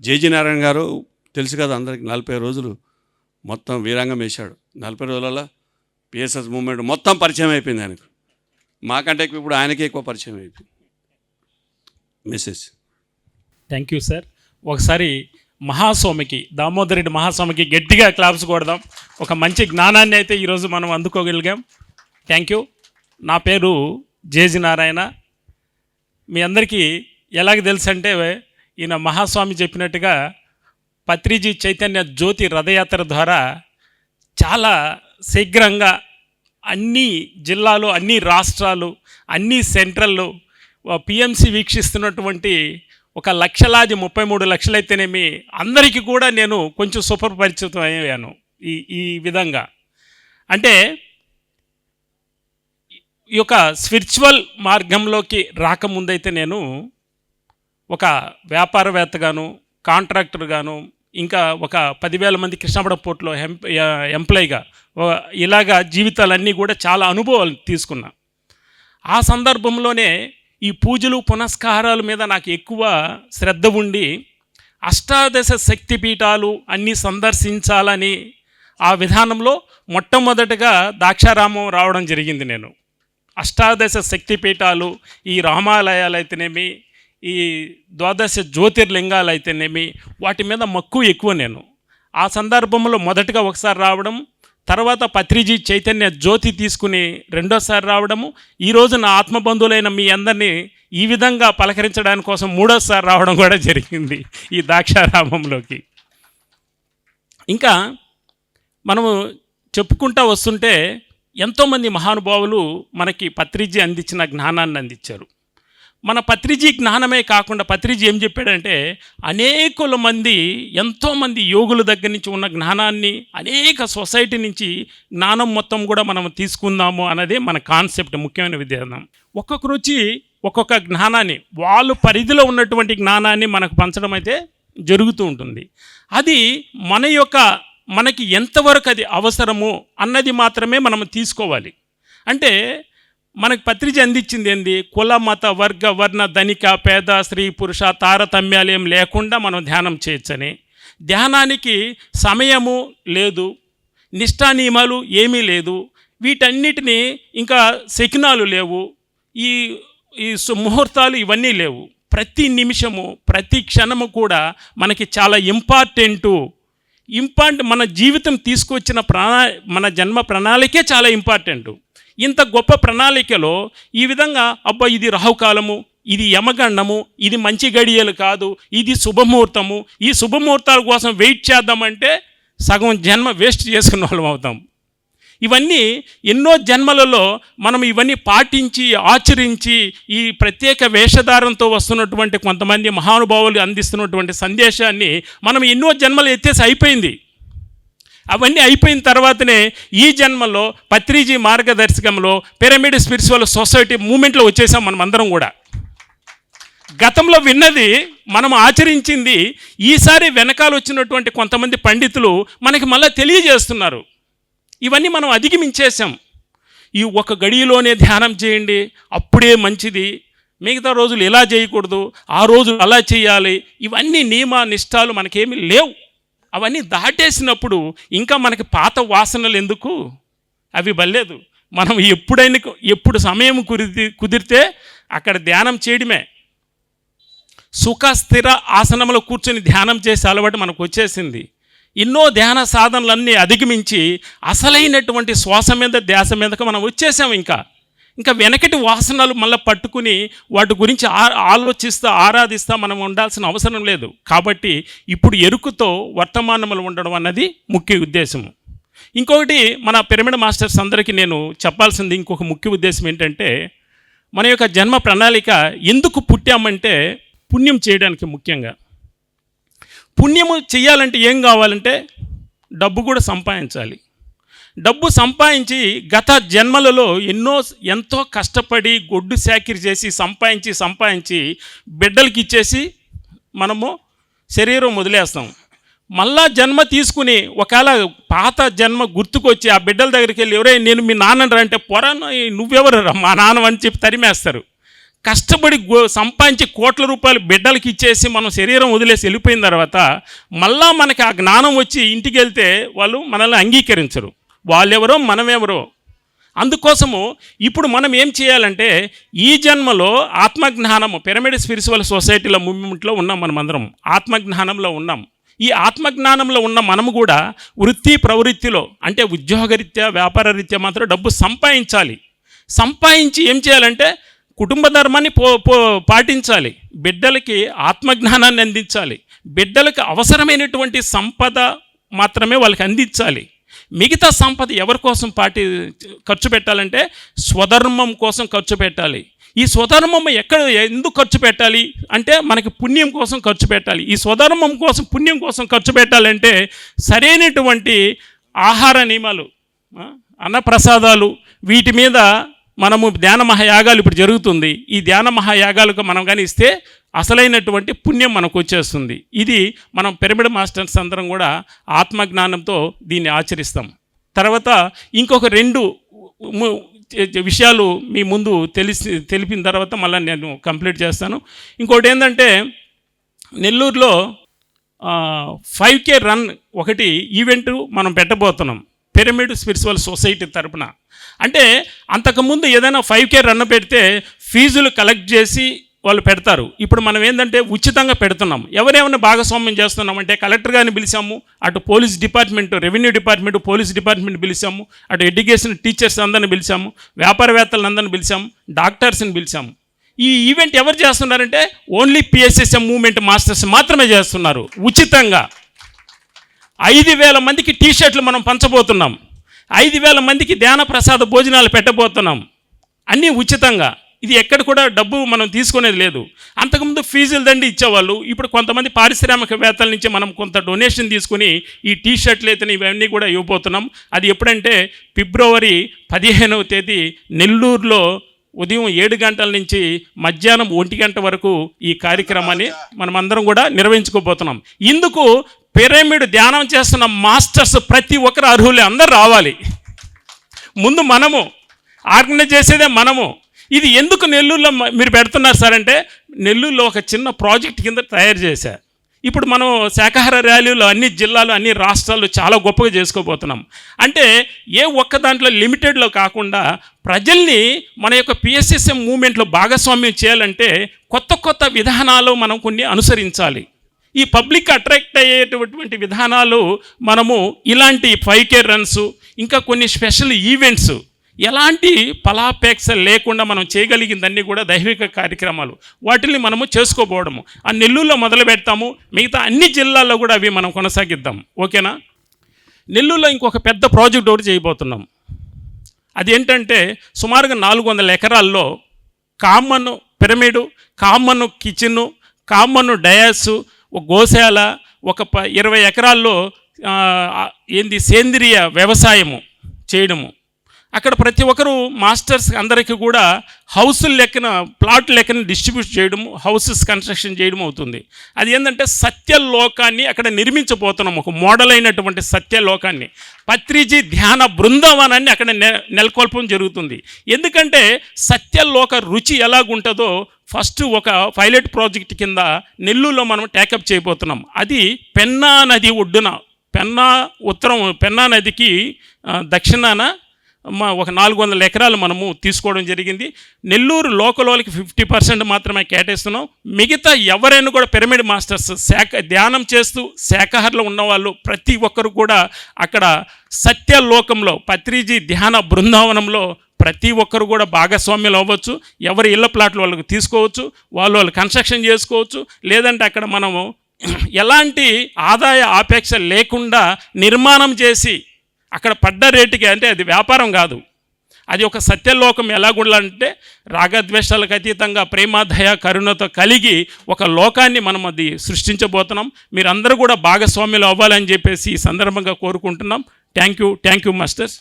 JG Narayana గారు తెలుసు కదా అందరికి నలభై రోజులు మొత్తం వీరంగం వేశాడు. నలభై రోజులలో పిఎస్ఎస్ మూమెంట్ మొత్తం పరిచయం అయిపోయింది ఆయనకు. మాకంటే ఎక్కువ ఇప్పుడు ఆయనకే ఎక్కువ పరిచయం అయిపోయింది. మెసేజ్ థ్యాంక్ యూ సార్ ఒకసారి మహాస్వామికి దామోదర్ రెడ్డి మహాస్వామికి గట్టిగా క్లాప్స్ కొడదాం. ఒక మంచి జ్ఞానాన్ని అయితే ఈరోజు మనం అందుకోగలిగాం. థ్యాంక్ యూ నా పేరు జేజీ నారాయణ. మీ అందరికీ ఎలాగ తెలుసు అంటే ఈయన మహాస్వామి చెప్పినట్టుగా పత్రిజీ చైతన్య జ్యోతి రథయాత్ర ద్వారా చాలా శీఘ్రంగా అన్ని జిల్లాలు అన్ని రాష్ట్రాలు అన్ని సెంట్రల్లో పిఎంసి వీక్షిస్తున్నటువంటి ఒక లక్షలాది ముప్పై మూడు లక్షలైతేనేమి అందరికీ కూడా నేను కొంచెం సుపరిచితం అయ్యాను ఈ ఈ విధంగా. అంటే ఈ యొక్క స్పిరిచువల్ మార్గంలోకి రాకముందైతే నేను ఒక వ్యాపారవేత్తగాను కాంట్రాక్టర్గాను ఇంకా ఒక పదివేల మంది కృష్ణాపడ పోర్ట్లో ఎం ఎంప్లాయీగా ఇలాగా జీవితాలన్నీ కూడా చాలా అనుభవాలు తీసుకున్నా. ఆ సందర్భంలోనే ఈ పూజలు పునస్కారాల మీద నాకు ఎక్కువ శ్రద్ధ ఉండి అష్టాదశ శక్తిపీఠాలు అన్నీ సందర్శించాలని ఆ విధానంలో మొట్టమొదటగా దాక్షారామం రావడం జరిగింది నేను. అష్టాదశ శక్తిపీఠాలు ఈ రామాలయాలు అయితేనేమి ఈ ద్వాదశ జ్యోతిర్లింగాలు అయితేనేమి వాటి మీద మక్కువ ఎక్కువ నేను. ఆ సందర్భంలో మొదటగా ఒకసారి రావడం తర్వాత పత్రిజీ చైతన్య జ్యోతి తీసుకుని రెండోసారి రావడము ఈరోజు నా ఆత్మబంధువులైన మీ అందరినీ ఈ విధంగా పలకరించడానికి కోసం మూడోసారి రావడం కూడా జరిగింది ఈ దాక్షారామంలోకి. ఇంకా మనము చెప్పుకుంటా వస్తుంటే ఎంతోమంది మహానుభావులు మనకి పత్రిజీ అందించిన జ్ఞానాన్ని అందించారు. మన పత్రిజీ జ్ఞానమే కాకుండా పత్రిజీ ఏం చెప్పాడంటే అనేకుల మంది ఎంతోమంది యోగుల దగ్గర నుంచి ఉన్న జ్ఞానాన్ని అనేక సొసైటీ నుంచి జ్ఞానం మొత్తం కూడా మనం తీసుకుందాము అన్నదే మన కాన్సెప్ట్ ముఖ్యమైన విధానం. ఒక్కొక్కరు వచ్చి ఒక్కొక్క జ్ఞానాన్ని వాళ్ళు పరిధిలో ఉన్నటువంటి జ్ఞానాన్ని మనకు పంచడం అయితే జరుగుతూ ఉంటుంది. అది మన యొక్క మనకి ఎంతవరకు అది అవసరము అన్నది మాత్రమే మనం తీసుకోవాలి. అంటే మనకు పత్రిక అందించింది ఏంది? కుల మత వర్గ వర్ణ ధనిక పేద స్త్రీ పురుష తారతమ్యాలు ఏం లేకుండా మనం ధ్యానం చేయొచ్చని. ధ్యానానికి సమయము లేదు నిష్టా నియమాలు ఏమీ లేదు. వీటన్నిటినీ ఇంకా శకినాలు లేవు. ఈ ఈ సు- ముహూర్తాలు ఇవన్నీ లేవు. ప్రతి నిమిషము ప్రతి క్షణము కూడా మనకి చాలా ఇంపార్టెంటు. ఇంపార్ట్ మన జీవితం తీసుకొచ్చిన ప్రణా మన జన్మ ప్రణాళికే చాలా ఇంపార్టెంట్. ఇంత గొప్ప ప్రణాళికలో ఈ విధంగా అబ్బా ఇది రాహుకాలము ఇది యమగండము ఇది మంచి గడియలు కాదు ఇది శుభముహూర్తము ఈ శుభముహూర్తాల కోసం వెయిట్ చేద్దామంటే సగం జన్మ వేస్ట్ చేసుకున్న వాళ్ళం అవుతాం. ఇవన్నీ ఎన్నో జన్మలలో మనం ఇవన్నీ పాటించి ఆచరించి ఈ ప్రత్యేక వేషధారంతో వస్తున్నటువంటి కొంతమంది మహానుభావులు అందిస్తున్నటువంటి సందేశాన్ని మనం ఎన్నో జన్మలు ఎత్తేసి అయిపోయింది. అవన్నీ అయిపోయిన తర్వాతనే ఈ జన్మలో పత్రిజీ మార్గదర్శకంలో పిరమిడ్ స్పిరిచువల్ సొసైటీ మూమెంట్లో వచ్చేసాం మనం అందరం కూడా. గతంలో విన్నది మనం ఆచరించింది ఈసారి వెనకాల వచ్చినటువంటి కొంతమంది పండితులు మనకి మళ్ళీ తెలియజేస్తున్నారు. ఇవన్నీ మనం అధిగమించేసాం ఈ ఒక గడియలోనే ధ్యానం చేయండి అప్పుడే మంచిది. మిగతా రోజులు ఇలా చేయకూడదు ఆ రోజు అలా చేయాలి. ఇవన్నీ నియమ నిష్టాలు మనకేమీ లేవు. అవన్నీ దాటేసినప్పుడు ఇంకా మనకి పాత వాసనలు ఎందుకు? అవి బలేదు మనం ఎప్పుడైనా ఎప్పుడు సమయం కుదిరి కుదిరితే అక్కడ ధ్యానం చేయడమే. సుఖ స్థిర ఆసనంలో కూర్చొని ధ్యానం చేసే అలవాటు మనకు వచ్చేసింది. ఎన్నో ధ్యాన సాధనలన్నీ అధిగమించి అసలైనటువంటి శ్వాస మీద ధ్యాస మీదకు మనం వచ్చేసాం ఇంకా. ఇంకా వెనకటి వాసనలు మళ్ళీ పట్టుకుని వాటి గురించి ఆ ఆలోచిస్తూ ఆరాధిస్తూ మనం ఉండాల్సిన అవసరం లేదు. కాబట్టి ఇప్పుడు ఎరుకుతో వర్తమానములు ఉండడం అన్నది ముఖ్య ఉద్దేశము ఇంకొకటి మన పిరమిడ్ మాస్టర్స్ అందరికీ నేను చెప్పాల్సింది ఇంకొక ముఖ్య ఉద్దేశం ఏంటంటే మన యొక్క జన్మ ప్రణాళిక ఎందుకు పుట్టామంటే పుణ్యం చేయడానికి ముఖ్యంగా. పుణ్యము చేయాలంటే ఏం కావాలంటే డబ్బు కూడా సంపాదించాలి. డబ్బు సంపాదించి గత జన్మలలో ఎన్నో ఎంతో కష్టపడి గొడ్డు సేకరి చేసి సంపాదించి సంపాదించి బిడ్డలకి ఇచ్చేసి మనము శరీరం వదిలేస్తాం. మళ్ళా జన్మ తీసుకుని ఒకవేళ పాత జన్మ గుర్తుకొచ్చి ఆ బిడ్డల దగ్గరికి వెళ్ళి ఎవరే నేను మీ నాన్నరా అంటే పొర నువ్వెవరు మా నాన్న అని చెప్పి తరిమేస్తారు. కష్టపడి సంపాదించి కోట్ల రూపాయలు బిడ్డలకి ఇచ్చేసి మనం శరీరం వదిలేసి వెళ్ళిపోయిన తర్వాత మళ్ళా మనకి ఆ జ్ఞానం వచ్చి ఇంటికి వెళ్తే వాళ్ళు మనల్ని అంగీకరించరు. వాళ్ళెవరో మనమెవరో. అందుకోసము ఇప్పుడు మనం ఏం చేయాలంటే ఈ జన్మలో ఆత్మజ్ఞానము పిరమిడ్ స్పిరిచువల్ సొసైటీలో మూమెంట్లో ఉన్నాం మనం అందరం ఆత్మజ్ఞానంలో ఉన్నాం. ఈ ఆత్మజ్ఞానంలో ఉన్న మనము కూడా వృత్తి ప్రవృత్తిలో అంటే ఉద్యోగరీత్యా వ్యాపార రీత్యా మాత్రం డబ్బు సంపాదించాలి. సంపాదించి ఏం చేయాలంటే కుటుంబ ధర్మాన్ని పో పో పాటించాలి. బిడ్డలకి ఆత్మజ్ఞానాన్ని అందించాలి. బిడ్డలకు అవసరమైనటువంటి సంపద మాత్రమే వాళ్ళకి అందించాలి. మిగతా సంపద ఎవరి కోసం పాటి ఖర్చు పెట్టాలంటే స్వధర్మం కోసం ఖర్చు పెట్టాలి. ఈ స్వధర్మం ఎక్కడ ఎందుకు ఖర్చు పెట్టాలి? అంటే మనకి పుణ్యం కోసం ఖర్చు పెట్టాలి. ఈ స్వధర్మం కోసం పుణ్యం కోసం ఖర్చు పెట్టాలంటే సరైనటువంటి ఆహార నియమాలు అన్నప్రసాదాలు వీటి మీద మనము ధ్యాన మహాయాగాలు ఇప్పుడు జరుగుతుంది. ఈ ధ్యాన మహాయాగాలకు మనం కానీ ఇస్తే అసలైనటువంటి పుణ్యం మనకు వచ్చేస్తుంది ఇది మనం పిరమిడ్ మాస్టర్స్ అందరం కూడా ఆత్మజ్ఞానంతో దీన్ని ఆచరిస్తాం. తర్వాత ఇంకొక రెండు విషయాలు మీ ముందు తెలిసి తెలిపిన తర్వాత మళ్ళీ నేను కంప్లీట్ చేస్తాను. ఇంకోటి ఏంటంటే నెల్లూరులో ఫైవ్ కే రన్ ఒకటి ఈవెంట్ మనం పెట్టబోతున్నాం. పిరమిడ్ స్పిరిచువల్ సొసైటీ తరపున. అంటే అంతకుముందు ఏదైనా ఫైవ్ కే రన్ పెడితే ఫీజులు కలెక్ట్ చేసి వాళ్ళు పెడతారు. ఇప్పుడు మనం ఏంటంటే ఉచితంగా పెడుతున్నాం. ఎవరేమైనా భాగస్వామ్యం చేస్తున్నాం అంటే కలెక్టర్ గారిని పిలిచాము అటు police department revenue department police department పిలిచాము అటు ఎడ్యుకేషన్ టీచర్స్ అందరిని పిలిచాము వ్యాపారవేత్తలను అందరిని పిలిచాము డాక్టర్స్ని పిలిచాము. ఈ ఈవెంట్ ఎవరు చేస్తున్నారంటే ఓన్లీ పిఎస్ఎస్ఎం మూవ్మెంట్ మాస్టర్స్ మాత్రమే చేస్తున్నారు ఉచితంగా. ఐదు వేల మందికి టీ షర్ట్లు మనం పంచబోతున్నాం. ఐదు వేల మందికి ధ్యాన ప్రసాద భోజనాలు పెట్టబోతున్నాం. అన్నీ ఉచితంగా. ఇది ఎక్కడ కూడా డబ్బు మనం తీసుకునేది లేదు. అంతకుముందు ఫీజులు దండి ఇచ్చేవాళ్ళు ఇప్పుడు కొంతమంది పారిశ్రామికవేత్తల నుంచి మనం కొంత డొనేషన్ తీసుకుని ఈ టీ షర్ట్లు అయితే ఇవన్నీ కూడా ఇవ్వబోతున్నాం. అది ఎప్పుడంటే ఫిబ్రవరి పదిహేనవ తేదీ నెల్లూరులో ఉదయం ఏడు గంటల నుంచి మధ్యాహ్నం ఒంటి గంట వరకు ఈ కార్యక్రమాన్ని మనమందరం కూడా నిర్వహించుకోబోతున్నాం. ఇందుకు పిరమిడ్ ధ్యానం చేస్తున్న మాస్టర్స్ ప్రతి ఒక్కరు అర్హులే అందరు రావాలి. ముందు మనము ఆర్గనైజ్ చేసేదే మనము. ఇది ఎందుకు నెల్లూరులో మీరు పెడుతున్నారు సార్ అంటే నెల్లూరులో ఒక చిన్న ప్రాజెక్ట్ కింద తయారు చేశారు ఇప్పుడు మనం శాకాహార ర్యాలీలో అన్ని జిల్లాలు అన్ని రాష్ట్రాలు చాలా గొప్పగా చేసుకోబోతున్నాం. అంటే ఏ ఒక్క దాంట్లో లిమిటెడ్లో కాకుండా ప్రజల్ని మన యొక్క పిఎస్ఎస్ఎం మూమెంట్లో భాగస్వామ్యం చేయాలంటే కొత్త కొత్త విధానాలు మనం కొన్ని అనుసరించాలి. ఈ పబ్లిక్ అట్రాక్ట్ అయ్యేటటువంటి విధానాలు మనము ఇలాంటి ఫైవ్ కే రన్స్ ఇంకా కొన్ని స్పెషల్ ఈవెంట్స్ ఎలాంటి ఫలాపేక్ష లేకుండా మనం చేయగలిగిందన్నీ కూడా దైవిక కార్యక్రమాలు. వాటిని మనము చేసుకోబోవడము. ఆ నెల్లూరులో మొదలు పెడతాము. మిగతా అన్ని జిల్లాల్లో కూడా అవి మనం కొనసాగిద్దాం. ఓకేనా? నెల్లూరులో ఇంకొక పెద్ద ప్రాజెక్ట్ ఒకటి చేయబోతున్నాం. అది ఏంటంటే సుమారుగా నాలుగు వందల ఎకరాల్లో common pyramid common kitchen common dais ఒక గోశాల ఒక ప ఇరవై ఎకరాల్లో ఏంది సేంద్రియ వ్యవసాయము చేయడము. అక్కడ ప్రతి ఒక్కరు మాస్టర్స్ అందరికీ కూడా హౌసులు లెక్కన ప్లాట్ లెక్కన డిస్ట్రిబ్యూట్ చేయడం హౌసెస్ కన్స్ట్రక్షన్ చేయడం అవుతుంది. అది ఏంటంటే సత్యలోకాన్ని అక్కడ నిర్మించబోతున్నాం ఒక మోడల్ అయినటువంటి సత్యలోకాన్ని. పత్రిజీ ధ్యాన బృందావనాన్ని అక్కడ నె నెలకొల్పడం జరుగుతుంది. ఎందుకంటే సత్యలోక రుచి ఎలాగుంటుందో ఫస్ట్ ఒక పైలట్ ప్రాజెక్ట్ కింద నెల్లూరులో మనం టేకప్ చేయబోతున్నాం. అది పెన్నా నది ఒడ్డున పెన్నా ఉత్తరం పెన్నా నదికి దక్షిణాన మా ఒక నాలుగు వందల ఎకరాలు మనము తీసుకోవడం జరిగింది. నెల్లూరు లోకల్ వాళ్ళకి ఫిఫ్టీ పర్సెంట్ మాత్రమే కేటాయిస్తున్నాం. మిగతా ఎవరైనా కూడా పిరమిడ్ మాస్టర్స్ శాఖ ధ్యానం చేస్తూ శాఖాహారలో ఉన్నవాళ్ళు ప్రతి ఒక్కరు కూడా అక్కడ సత్యలోకంలో పత్రిజీ ధ్యాన బృందావనంలో ప్రతి ఒక్కరు కూడా భాగస్వామ్యులు అవ్వచ్చు. ఎవరి ఇళ్ళ ప్లాట్లు వాళ్ళకి తీసుకోవచ్చు. వాళ్ళు వాళ్ళు కన్స్ట్రక్షన్ చేసుకోవచ్చు. లేదంటే అక్కడ మనము ఎలాంటి ఆదాయ ఆపేక్ష లేకుండా నిర్మాణం చేసి అక్కడ పడ్డ రేటుకి అంటే అది వ్యాపారం కాదు. అది ఒక సత్యలోకం ఎలాగుండాలంటే రాగద్వేషాలకు అతీతంగా ప్రేమ దయ కరుణతో కలిగి ఒక లోకాన్ని మనం అది సృష్టించబోతున్నాం. మీరందరూ కూడా భాగస్వామ్యులు అవ్వాలని చెప్పేసి ఈ సందర్భంగా కోరుకుంటున్నాం. Thank you thank you masters